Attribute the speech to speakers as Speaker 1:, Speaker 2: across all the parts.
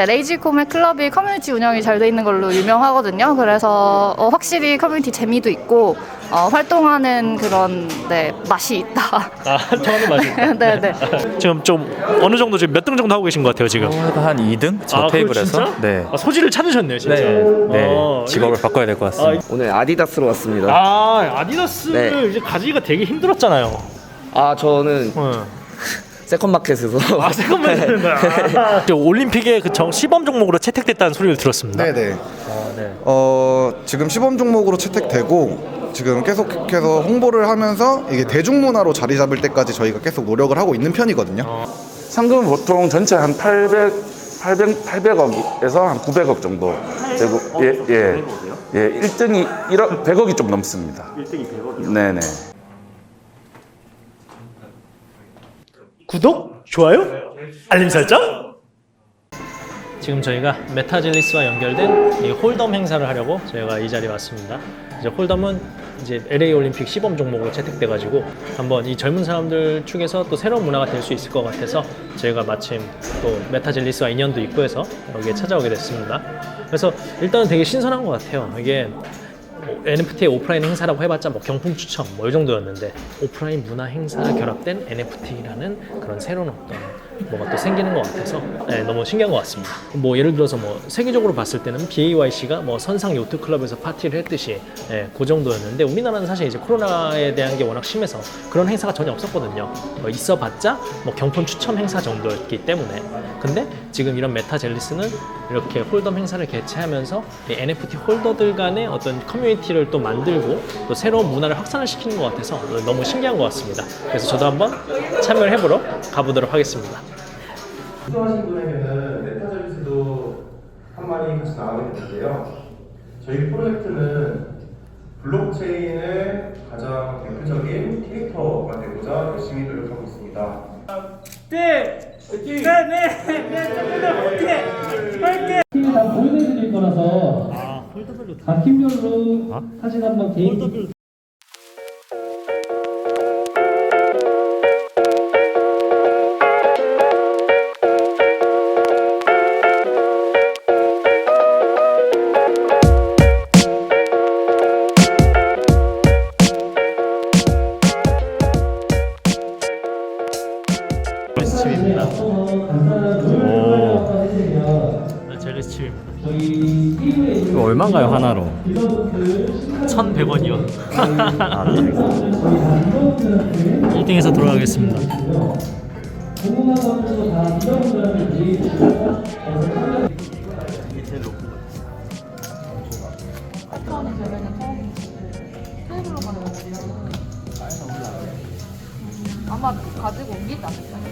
Speaker 1: 네, 레이지 코메 클럽이 커뮤니티 운영이 잘 돼 있는 걸로 유명하거든요. 그래서 어, 확실히 커뮤니티 재미도 있고 어, 활동하는 그런 네, 맛이 있다.
Speaker 2: 아, 통하는 맛이.
Speaker 1: 네, 네.
Speaker 2: 지금 좀 어느 정도 지금 몇 등 정도 하고 계신 것 같아요 지금.
Speaker 3: 그래도 한 2등 저
Speaker 2: 아, 그거
Speaker 3: 테이블에서
Speaker 2: 진짜?
Speaker 3: 네.
Speaker 2: 아, 소질을 찾으셨네요 진짜.
Speaker 3: 네, 네.
Speaker 2: 어,
Speaker 3: 직업을 바꿔야 될 것 같습니다.
Speaker 4: 오늘 아디다스로 왔습니다.
Speaker 2: 아 아디다스를
Speaker 4: 네.
Speaker 2: 이제 가지기가 되게 힘들었잖아요.
Speaker 4: 아 저는
Speaker 2: 어.
Speaker 4: 세컨마켓에서
Speaker 2: 아 되는 거야. 아. 저 올림픽에 그 정, 시범 종목으로 채택됐다는 소리를 들었습니다.
Speaker 5: 네네.
Speaker 2: 아, 네.
Speaker 5: 어, 지금 시범 종목으로 채택되고 지금 계속해서 홍보를 하면서 이게 대중문화로 자리 잡을 때까지 저희가 계속 노력을 하고 있는 편이거든요.
Speaker 6: 상금은 보통 전체 한 800, 800, 800억에서 한 900억 정도 되고 예, 예. 예, 1등이 1억 100억이 좀 넘습니다. 1등이 100억이요? 네, 네.
Speaker 2: 구독, 좋아요, 알림 설정. 지금 저희가 메타젤리스와 연결된 이 홀덤 행사를 하려고 저희가 이 자리에 왔습니다. 이제 홀덤은 이제 LA 올림픽 시범 종목으로 채택돼가지고 한번 이 젊은 사람들 축에서 또 새로운 문화가 될 수 있을 것 같아서 저희가 마침 또 메타젤리스와 인연도 있고 해서 여기에 찾아오게 됐습니다. 그래서 일단은 되게 신선한 것 같아요. 이게 뭐 NFT의 오프라인 행사라고 해봤자 뭐 경품 추첨 뭐 이 정도였는데 오프라인 문화 행사 결합된 NFT라는 그런 새로운 어떤 뭐가 또 생기는 것 같아서 네, 너무 신기한 것 같습니다. 뭐 예를 들어서 뭐 세계적으로 봤을 때는 BAYC가 뭐 선상 요트 클럽에서 파티를 했듯이 예, 그 정도였는데 우리나라는 사실 이제 코로나에 대한 게 워낙 심해서 그런 행사가 전혀 없었거든요. 뭐 있어봤자 뭐 경품 추첨 행사 정도였기 때문에 근데 지금 이런 메타 젤리스는 이렇게 홀덤 행사를 개최하면서 이 NFT 홀더들 간의 어떤 커뮤니티를 또 만들고 또 새로운 문화를 확산을 시키는 것 같아서 너무 신기한 것 같습니다. 그래서 저도 한번 참여를 해보러 가보도록 하겠습니다.
Speaker 7: 필요하신 분에게는 메타젤리스도 한 마리 같이 나가게 되는데요. 저희 프로젝트는 블록체인의 가장 대표적인 캐릭터가 되고자 열심히 노력하고 있습니다.
Speaker 8: 팀이 다 보여드릴 거라서 각 팀별로 사진 한번 개인
Speaker 3: 얼마인가요 하나로?
Speaker 2: 1,100원이요.
Speaker 3: 아, 네.
Speaker 2: 1등에서 돌아가겠습니다.
Speaker 8: 궁금한 것들도 다 이런 분들한테
Speaker 1: 아마 가지고 옮기지 않을까요?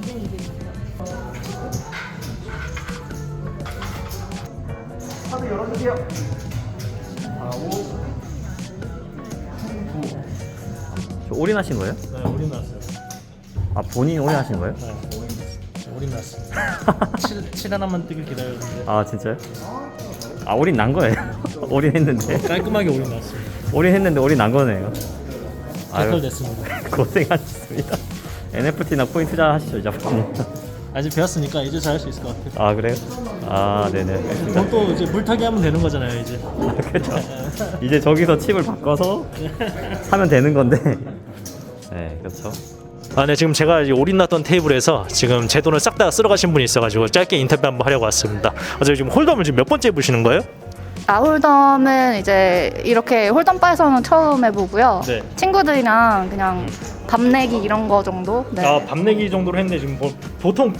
Speaker 1: 2등, 2등.
Speaker 3: 저 올인하신 거예요?
Speaker 2: 네, 올인 났어요.
Speaker 3: 아 본인이 올인하신 거예요?
Speaker 2: 네, 올인 났어요. 올인 났습니다. 7, 7 하나만 뜨길 기다렸는데
Speaker 3: 아 진짜요? 아 올인 난 거예요? 올인했는데
Speaker 2: 깔끔하게 올인 났습니다.
Speaker 3: 올인했는데 올인 난 거네요. 아유
Speaker 2: 개털됐습니다.
Speaker 3: 고생하셨습니다. NFT나 코인 투자하시죠 이제.
Speaker 2: 아직 배웠으니까 이제 잘할 수 있을 것 같아요.
Speaker 3: 아 그래요? 아 네네 알겠습니다.
Speaker 2: 그럼 또 이제 물타기 하면 되는 거잖아요, 이제.
Speaker 3: 그렇죠. 이제 저기서 칩을 바꿔서 사면 되는 건데. 네, 그렇죠.
Speaker 2: 아, 네, 지금 제가 이제 올인 났던 테이블에서 지금 제 돈을 싹 다 쓸어 가신 분이 있어가지고 짧게 인터뷰 한번 하려고 왔습니다. 어제 지금 홀덤을 지금 몇 번째 보시는 거예요?
Speaker 1: 아, 홀덤은 이제 이렇게 홀덤 바에서는 처음 해보고요.
Speaker 2: 네.
Speaker 1: 친구들이랑 그냥 밤 내기 이런 거 정도? 네.
Speaker 2: 아, 밤 내기 정도로 했는데 지금 뭐, 보통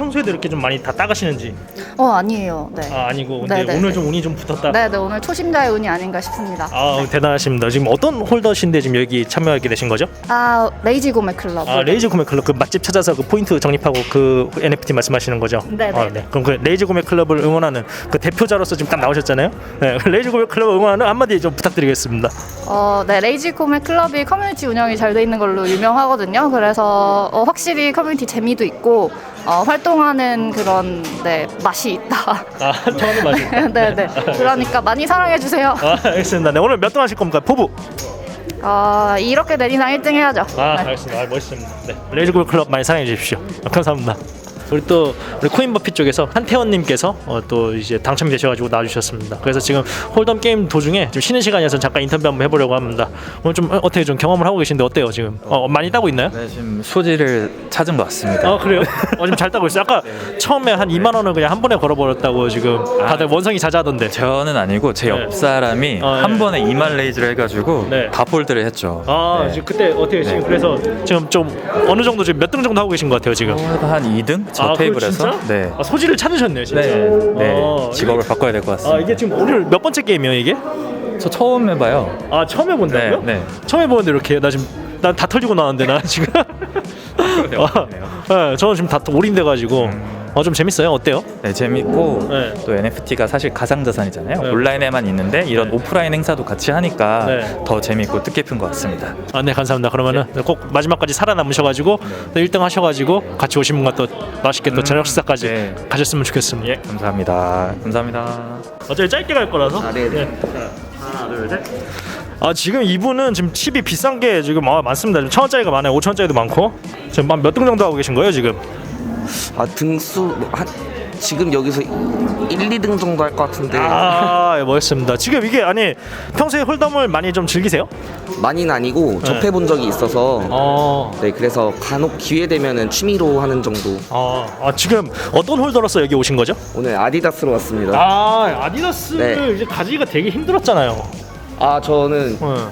Speaker 2: 평소에도 이렇게 좀 많이 다 따가시는지
Speaker 1: 어, 아니에요. 네.
Speaker 2: 아, 아니고 근데
Speaker 1: 네, 네,
Speaker 2: 오늘
Speaker 1: 네.
Speaker 2: 좀 운이 좀 붙었다.
Speaker 1: 네, 네, 오늘 초심자의 운이 아닌가 싶습니다.
Speaker 2: 아, 대단하십니다. 지금 어떤 홀더신데 지금 여기 참여하게 되신 거죠?
Speaker 1: 아, 레이지 고메 클럽.
Speaker 2: 아, 레이즈 구매 클럽 그 맛집 찾아서 그 포인트 적립하고 그 NFT 말씀하시는 거죠?
Speaker 1: 네, 네.
Speaker 2: 아, 네. 그럼 그 레이즈 구매 클럽을 응원하는 그 대표자로서 지금 딱 나오셨잖아요. 네, 레이즈 구매 클럽 응원하는 한마디 좀 부탁드리겠습니다.
Speaker 1: 어, 네, 레이지 코메 클럽이 커뮤니티 운영이 잘 돼 있는 걸로 유명하거든요. 그래서 어, 확실히 커뮤니티 재미도 있고 어, 활동하는 그런 네, 맛이 있다.
Speaker 2: 아, 통하는 맛이.
Speaker 1: 네, 네. 그러니까 많이 사랑해 주세요.
Speaker 2: 아, 알겠습니다. 네, 오늘 몇 등 하실 겁니까? 포부.
Speaker 1: 어, 이렇게 내리나 1등 해야죠.
Speaker 2: 아,
Speaker 1: 네.
Speaker 2: 알겠습니다. 아, 멋있습니다. 네. 레이즈 구매 클럽 많이 사랑해 주십시오. 아, 감사합니다. 우리 또 우리 코인버피 쪽에서 한태원님께서 어, 또 이제 당첨이 되셔가지고 나와주셨습니다. 그래서 지금 홀덤 게임 도중에 좀 쉬는 시간이어서 잠깐 인터뷰 한번 해보려고 합니다. 오늘 좀 어, 어떻게 좀 경험을 하고 계신데 어때요 지금? 어, 많이 따고 있나요?
Speaker 9: 네, 지금 소지를 찾은 것 같습니다.
Speaker 2: 아 그래요? 어, 지금 잘 따고 있어요. 아까 처음에 한 2만 원을 그냥 한 번에 걸어버렸다고 지금 다들 원성이 자자하던데.
Speaker 9: 저는 아니고 제
Speaker 2: 네.
Speaker 9: 옆 사람이
Speaker 2: 아,
Speaker 9: 한
Speaker 2: 네.
Speaker 9: 번에 2만 레이즈를 해가지고
Speaker 2: 네.
Speaker 9: 다 폴드를 했죠.
Speaker 2: 아
Speaker 9: 네.
Speaker 2: 지금 그때 어떻게 지금 그래서 지금 좀 어느 정도 지금 몇 등 정도 하고 계신 것 같아요 지금?
Speaker 9: 한 2등 저
Speaker 2: 아,
Speaker 9: 테이블에서.
Speaker 2: 진짜?
Speaker 9: 네.
Speaker 2: 아, 소지를 찾으셨네요 진짜.
Speaker 9: 네. 네.
Speaker 2: 어,
Speaker 9: 직업을 바꿔야 될 것 같습니다.
Speaker 2: 아 이게 지금 오늘 몇 번째 게임이에요 이게?
Speaker 9: 저 처음 해봐요.
Speaker 2: 아 처음 해본다고요?
Speaker 9: 네, 네.
Speaker 2: 처음 해보는데 이렇게 나 지금 난 다 털리고 나왔는데 나 지금. 아, 네, 저는 지금 다 올인돼가지고 어 좀 재밌어요. 어때요?
Speaker 9: 네, 재밌고
Speaker 2: 네.
Speaker 9: 또 NFT가 사실 가상 자산이잖아요.
Speaker 2: 네.
Speaker 9: 온라인에만 있는데 이런
Speaker 2: 네.
Speaker 9: 오프라인 행사도 같이 하니까
Speaker 2: 네.
Speaker 9: 더 재밌고 뜻깊은 것 같습니다.
Speaker 2: 아, 네 감사합니다. 그러면은 꼭 마지막까지 살아남으셔가지고 또 1등 하셔가지고 같이 오신 분과 또 맛있게 또 저녁 식사까지
Speaker 9: 네.
Speaker 2: 가셨으면 좋겠습니다.
Speaker 9: 예, 감사합니다. 감사합니다.
Speaker 2: 어차피 짧게 갈 거라서.
Speaker 4: 아, 네 네.
Speaker 2: 하나, 둘, 셋. 아 지금 이분은 지금 칩이 비싼 게 지금 아, 많습니다. 지금 천 원짜리가 많아요. 오천 원짜리도 많고. 지금 몇 등 정도 하고 계신 거예요 지금?
Speaker 4: 아 등수 뭐한 지금 여기서 1, 2등 정도 할 것 같은데
Speaker 2: 아 예, 멋있습니다. 지금 이게 아니 평소에 홀덤을 많이 좀 즐기세요?
Speaker 4: 많이는 아니고 접해본 적이 있어서
Speaker 2: 어.
Speaker 4: 네 그래서 간혹 기회 되면은 취미로 하는 정도
Speaker 2: 어, 아 지금 어떤 홀더로서 여기 오신 거죠?
Speaker 4: 오늘 아디다스로 왔습니다
Speaker 2: 아 아디다스를
Speaker 4: 네.
Speaker 2: 이제 가지기가 되게 힘들었잖아요.
Speaker 4: 아 저는
Speaker 2: 어.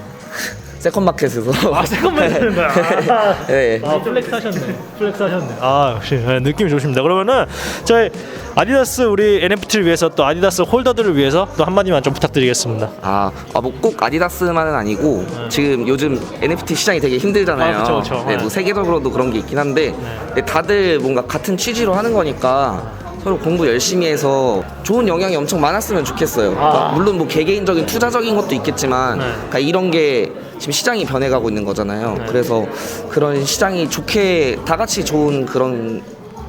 Speaker 4: 세컨마켓에서
Speaker 2: 아 세컨만 쓰는 거야. 아.
Speaker 4: 네.
Speaker 2: 아 플렉스 하셨네. 플렉스 하셨네. 아 역시 네, 느낌이 좋습니다. 그러면은 저희 아디다스 우리 NFT를 위해서 또 아디다스 홀더들을 위해서 또 한마디만 좀 부탁드리겠습니다.
Speaker 4: 아, 아, 뭐 꼭 아디다스만은 아니고 지금 요즘 NFT 시장이 되게 힘들잖아요.
Speaker 2: 아, 그쵸, 그쵸.
Speaker 4: 네,
Speaker 2: 네.
Speaker 4: 뭐 세계적으로도 그런 게 있긴 한데 네, 다들 뭔가 같은 취지로 하는 거니까 서로 공부 열심히 해서 좋은 영향이 엄청 많았으면 좋겠어요. 그러니까
Speaker 2: 아.
Speaker 4: 물론 뭐 개개인적인 투자적인 것도 있겠지만
Speaker 2: 네.
Speaker 4: 그러니까 이런 게 지금 시장이 변해가고 있는 거잖아요.
Speaker 2: 네.
Speaker 4: 그래서 그런 시장이 좋게 다 같이 좋은 그런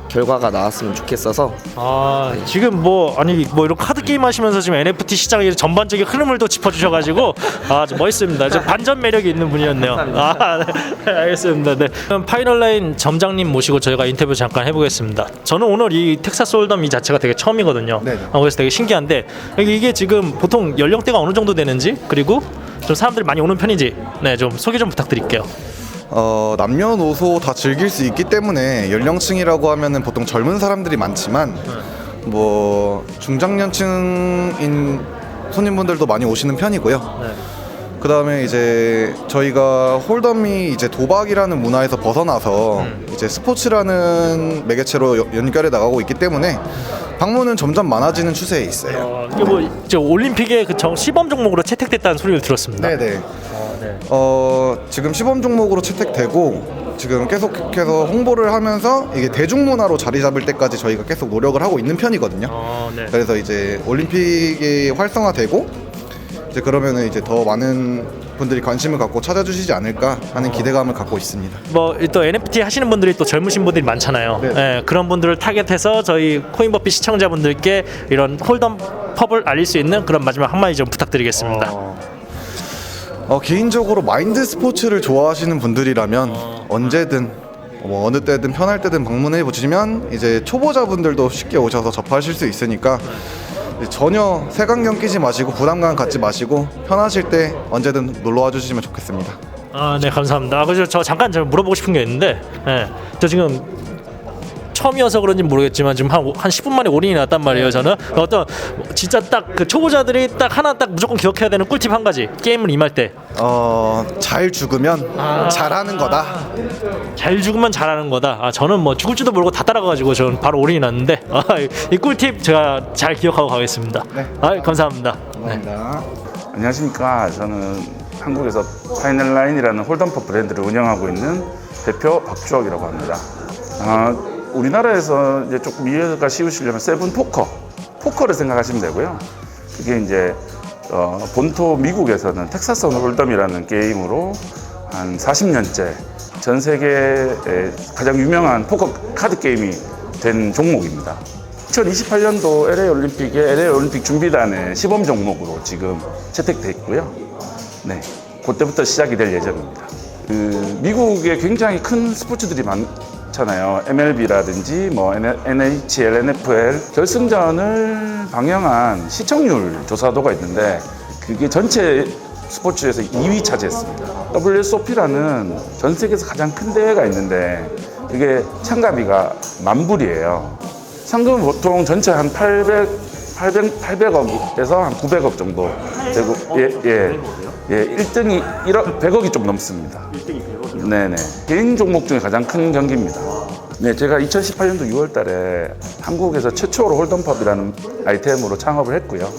Speaker 4: 결과가 나왔으면 좋겠어서
Speaker 2: 아 지금 뭐 아니 뭐 이런 카드 게임 하시면서 지금 NFT 시장의 전반적인 흐름을 또 짚어주셔가지고 아주 멋있습니다. 좀 반전 매력이 있는 분이었네요. 아 네. 알겠습니다. 네. 그럼 파이널 라인 점장님 모시고 저희가 인터뷰 잠깐 해보겠습니다. 저는 오늘 이 텍사스 홀덤 이 자체가 되게 처음이거든요.
Speaker 5: 네네.
Speaker 2: 어, 그래서 되게 신기한데 이게 지금 보통 연령대가 어느 정도 되는지 그리고 좀 사람들이 많이 오는 편인지 네 좀 소개 좀 부탁드릴게요.
Speaker 5: 어, 남녀노소 다 즐길 수 있기 때문에 연령층이라고 하면은 보통 젊은 사람들이 많지만 뭐 중장년층인 손님분들도 많이 오시는 편이고요.
Speaker 2: 네.
Speaker 5: 그 다음에 이제 저희가 홀덤이 이제 도박이라는 문화에서 벗어나서 이제 스포츠라는 매개체로 여- 연결해 나가고 있기 때문에 방문은 점점 많아지는 추세에 있어요.
Speaker 2: 어, 이게 뭐 이제 올림픽에 그 정- 시범 종목으로 채택됐다는 소리를 들었습니다.
Speaker 5: 네네. 어, 지금 시범 종목으로 채택되고 지금 계속해서 홍보를 하면서 이게 대중문화로 자리 잡을 때까지 저희가 계속 노력을 하고 있는 편이거든요.
Speaker 2: 어, 네.
Speaker 5: 그래서 이제 올림픽이 활성화되고 이제 그러면은 이제 더 많은 분들이 관심을 갖고 찾아주시지 않을까 하는 기대감을 갖고 있습니다.
Speaker 2: 뭐 또 NFT 하시는 분들이 또 젊으신 분들이 많잖아요.
Speaker 5: 네.
Speaker 2: 예, 그런 분들을 타겟해서 저희 코인버피 시청자분들께 이런 홀덤 펍을 알릴 수 있는 그런 마지막 한마디 좀 부탁드리겠습니다.
Speaker 5: 어, 개인적으로 마인드 스포츠를 좋아하시는 분들이라면 언제든 뭐 어느 때든 편할 때든 방문해 보시면 이제 초보자분들도 쉽게 오셔서 접하실 수 있으니까 전혀 색안경 끼지 마시고 부담감 갖지 마시고 편하실 때 언제든 놀러 와 주시면 좋겠습니다.
Speaker 2: 아, 네 감사합니다. 아, 그래서 저 잠깐 좀 물어보고 싶은 게 있는데, 예, 저 지금 처음이어서 그런지 모르겠지만 지금 한, 오- 한 10분 만에 올인이 났단 말이에요. 저는 어떤 진짜 딱 그 초보자들이 딱 하나 딱 무조건 기억해야 되는 꿀팁 한 가지 게임을 임할 때
Speaker 5: 어, 잘 죽으면 잘하는 거다.
Speaker 2: 잘 죽으면 잘하는 거다. 아 저는 뭐 죽을 줄도 모르고 다 따라가가지고 저는 바로 올인이 났는데 아, 이 꿀팁 제가 잘 기억하고 가겠습니다.
Speaker 5: 네.
Speaker 2: 아 감사합니다.
Speaker 5: 감사합니다.
Speaker 6: 안녕하십니까. 저는 한국에서 파이널 라인이라는 홀덤퍼 브랜드를 운영하고 있는 대표 박주혁이라고 합니다. 아, 우리나라에서 이제 조금 이해가 쉬우시려면 세븐 포커, 포커를 생각하시면 되고요. 그게 이제 어, 본토 미국에서는 텍사스 홀덤이라는 게임으로 한 40년째 전 세계에 가장 유명한 포커 카드 게임이 된 종목입니다. 2028년도 LA 올림픽에 LA 올림픽 준비단의 시범 종목으로 지금 채택돼 있고요. 네, 그때부터 시작이 될 예정입니다. 그 미국에 굉장히 큰 스포츠들이 많, 많잖아요. MLB라든지 뭐 NHL, NFL 결승전을 방영한 시청률 조사도가 있는데 그게 전체 스포츠에서 2위 차지했습니다. WSOP라는 전 세계에서 가장 큰 대회가 있는데 그게 참가비가 만 불이에요. 상금은 보통 전체 한 800, 800, 800억에서 한 900억 정도 되고 예, 예. 예, 1등이 1억, 100억이 좀 넘습니다. 1등이 100억이요? 네네. 개인 종목 중에 가장 큰 경기입니다. 네, 제가 2018년도 6월 달에 한국에서 최초로 홀덤펍이라는 아이템으로 창업을 했고요.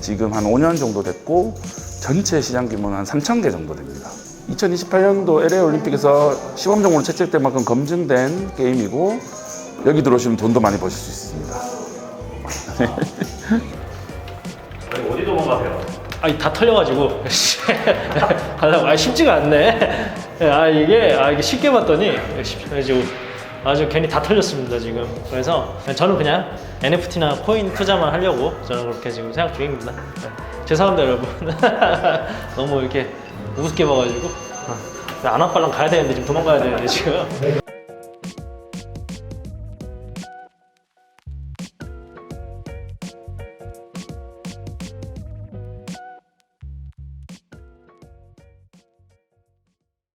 Speaker 6: 지금 한 5년 정도 됐고, 전체 시장 규모는 한 3,000개 정도 됩니다. 2028년도 LA 올림픽에서 시범 종목으로 채택된 만큼 검증된 게임이고, 여기 들어오시면 돈도 많이 버실 수 있습니다.
Speaker 2: 어디 도망가세요? 아니 다 털려가지고 가려고 아 쉽지가 않네. 아 이게 아 이게 쉽게 봤더니 쉽- 아주 아주 괜히 다 털렸습니다 지금. 그래서 저는 그냥 NFT나 코인 투자만 하려고 저는 그렇게 지금 생각 중입니다. 네. 죄송합니다 여러분. 너무 이렇게 우습게 봐가지고 아, 안압발랑 가야 되는데 지금 도망가야 되는데 지금.